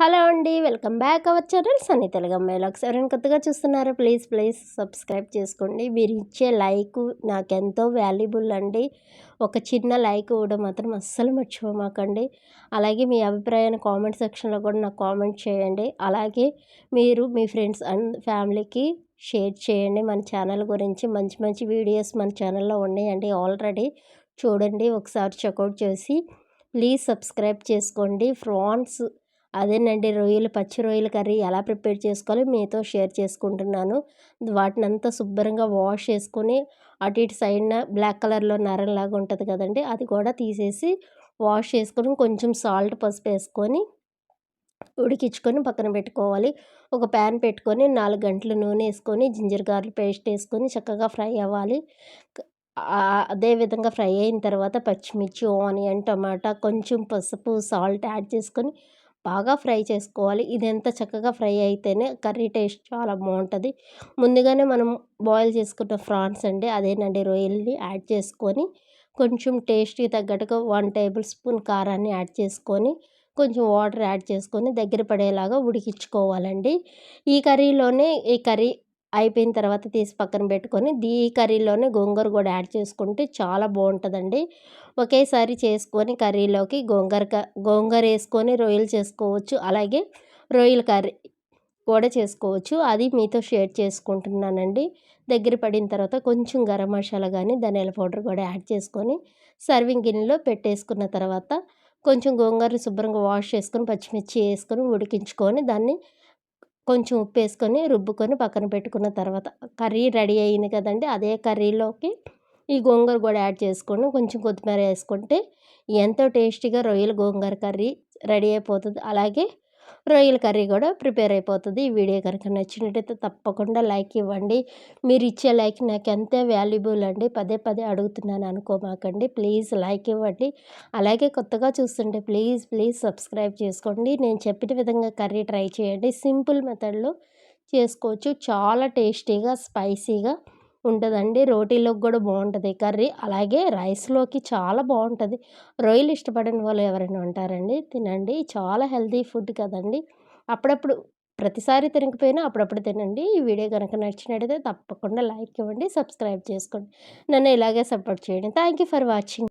Hello అండి welcome back our channel Sunny Telugu అమ్మాయిలకు ఎవరైనా కొత్తగా చూస్తున్నారు ప్లీజ్ ప్లీజ్ సబ్స్క్రైబ్ చేసుకోండి. మీరు ఇచ్చే లైక్ నాకు ఎంతో వాల్యుబుల్ అండి. ఒక చిన్న లైక్ ఇవ్వడం మాత్రం అస్సలు మర్చిపోమాకండి అలాగే మీ అభిప్రాయాన్ని కామెంట్ సెక్షన్లో కూడా నాకు కామెంట్ చేయండి. అలాగే మీరు మీ ఫ్రెండ్స్ అండ్ ఫ్యామిలీకి షేర్ చేయండి. మన ఛానల్ గురించి మంచి మంచి వీడియోస్ మన ఛానల్లో ఉన్నాయండి ఆల్రెడీ. చూడండి ఒకసారి చెక్అవుట్ చేసి ప్లీజ్ సబ్స్క్రైబ్ చేసుకోండి. ఫ్రాన్స్ అదేనండి. రొయ్యలు పచ్చి రొయ్యల కర్రీ ఎలా ప్రిపేర్ చేసుకోవాలో మీతో షేర్ చేసుకుంటున్నాను. వాటిని అంతా శుభ్రంగా వాష్ చేసుకొని అటు ఇటు సైడ్న బ్లాక్ కలర్లో నరంలాగా ఉంటుంది కదండి అది కూడా తీసేసి వాష్ చేసుకొని కొంచెం సాల్ట్ పసుపు వేసుకొని ఉడికించుకొని పక్కన పెట్టుకోవాలి. ఒక ప్యాన్ పెట్టుకొని నాలుగు గంటలు నూనె వేసుకొని జింజర్ గార్లు పేస్ట్ వేసుకొని చక్కగా ఫ్రై అవ్వాలి. అదేవిధంగా ఫ్రై అయిన తర్వాత పచ్చిమిర్చి ఆనియన్ టమాటా కొంచెం పసుపు సాల్ట్ యాడ్ చేసుకొని బాగా ఫ్రై చేసుకోవాలి. ఇది ఎంత చక్కగా ఫ్రై అయితేనే కర్రీ టేస్ట్ చాలా బాగుంటుంది. ముందుగానే మనం బాయిల్ చేసుకున్న ఫ్రాన్స్ అండి అదేనండి రొయ్యల్ని యాడ్ చేసుకొని కొంచెం టేస్ట్కి తగ్గట్టుగా వన్ టేబుల్ స్పూన్ కారాన్ని యాడ్ చేసుకొని కొంచెం వాటర్ యాడ్ చేసుకొని దగ్గర పడేలాగా ఉడికించుకోవాలండి. ఈ కర్రీలోనే ఈ కర్రీ అయిపోయిన తర్వాత తీసి పక్కన పెట్టుకొని దీ కర్రీలోనే గోంగూర కూడా యాడ్ చేసుకుంటే చాలా బాగుంటుందండి. ఒకేసారి చేసుకొని కర్రీలోకి గోంగూర గోంగూర వేసుకొని రొయ్యలు చేసుకోవచ్చు. అలాగే రొయ్యల కర్రీ కూడా చేసుకోవచ్చు. అది మీతో షేర్ చేసుకుంటున్నానండి. దగ్గర పడిన తర్వాత కొంచెం గరం మసాలా కానీ ధనియాల పౌడర్ కూడా యాడ్ చేసుకొని సర్వింగ్ గిన్నెలో పెట్టేసుకున్న తర్వాత కొంచెం గోంగూరని శుభ్రంగా వాష్ చేసుకొని పచ్చిమిర్చి వేసుకొని ఉడికించుకొని దాన్ని కొంచెం ఉప్పు వేసుకొని రుబ్బుకొని పక్కన పెట్టుకున్న తర్వాత కర్రీ రెడీ అయింది కదండి అదే కర్రీలోకి ఈ గోంగూర కూడా యాడ్ చేసుకొని కొంచెం కొత్తిమీర వేసుకుంటే ఎంతో టేస్టీగా రొయ్యల గోంగూర కర్రీ రెడీ అయిపోతుంది. అలాగే రొయ్యల కర్రీ కూడా ప్రిపేర్ అయిపోతుంది. ఈ వీడియో కనుక నచ్చినట్టయితే తప్పకుండా లైక్ ఇవ్వండి. మీరు ఇచ్చే లైక్ నాకు ఎంతే వాల్యుబుల్ అండి. పదే పదే అడుగుతున్నాను అనుకోమాకండి. ప్లీజ్ లైక్ ఇవ్వండి. అలాగే కొత్తగా చూస్తుంటే ప్లీజ్ ప్లీజ్ సబ్స్క్రైబ్ చేసుకోండి. నేను చెప్పిన విధంగా కర్రీ ట్రై చేయండి. సింపుల్ మెథడ్లో చేసుకోవచ్చు. చాలా టేస్టీగా స్పైసీగా ఉంటుందండి. రోటీలోకి కూడా బాగుంటుంది కర్రీ అలాగే రైస్లోకి చాలా బాగుంటుంది రొయ్యలు ఇష్టపడని వాళ్ళు ఎవరైనా ఉంటారండి తినండి. చాలా హెల్తీ ఫుడ్ కదండి. అప్పుడప్పుడు ప్రతిసారి తినకపోయినా అప్పుడప్పుడు తినండి. ఈ వీడియో కనుక నచ్చినట్టయితే తప్పకుండా లైక్ ఇవ్వండి సబ్స్క్రైబ్ చేసుకోండి. నన్ను ఇలాగే సపోర్ట్ చేయండి. Thank you for watching.